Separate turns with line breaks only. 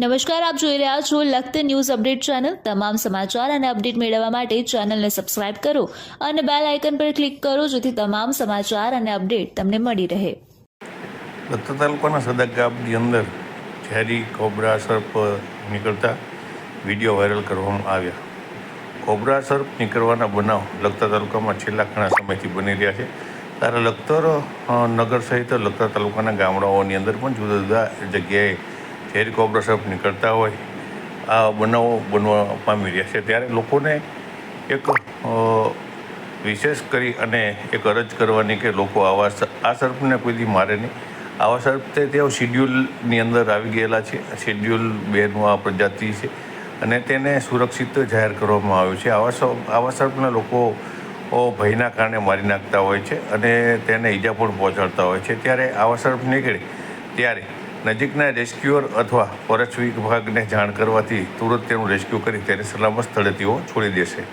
નમસ્કાર, આપ જોઈ રહ્યા છો લખત ન્યૂઝ અપડેટ ચેનલ. તમામ સમાચાર અને અપડેટ મેળવવા માટે ચેનલને સબસ્ક્રાઇબ કરો અને બેલ આઇકન પર ક્લિક કરો, જેથી તમામ સમાચાર અને અપડેટ તમને મળી રહે.
લખત તાલુકાના સદા ગામની અંદર ઝેરી, કોબરા, સર્પ નીકળતા વીડિયો વાયરલ કરવામાં આવ્યા. કોબરા, સર્પ નીકળવાના બનાવ લખતર તાલુકામાં છેલ્લા ઘણા સમયથી બની રહ્યા છે. ત્યારે લખતર નગર સહિત લખતર તાલુકાના ગામડાઓની અંદર પણ જુદા જુદા જગ્યાએ ઝેરી કોબરા નીકળતા હોય, આ બનાવો બનવા પામી રહ્યા છે. ત્યારે લોકોને એક વિશેષ કરી અને એક અરજ કરવાની કે લોકો આવા આ સર્પને કોઈથી મારે નહીં. આવા સર્પ તે તેઓ શિડ્યુલની અંદર આવી ગયેલા છે. શિડ્યુલ બેનું આ પ્રજાતિ છે અને તેને સુરક્ષિત જાહેર કરવામાં આવ્યું છે. આવા આવા સર્પને લોકો ભયના કારણે મારી નાખતા હોય છે અને તેને ઈજા પણ પહોંચાડતા હોય છે. ત્યારે આવા સર્પ નીકળે ત્યારે નજીકના રેસ્ક્યુઅર અથવા ફોરેસ્ટ વિભાગને જાણ કરવાથી તુરંત તેનું રેસ્ક્યુ કરી તેને સલામત સ્થળે તેઓ છોડી દેશે.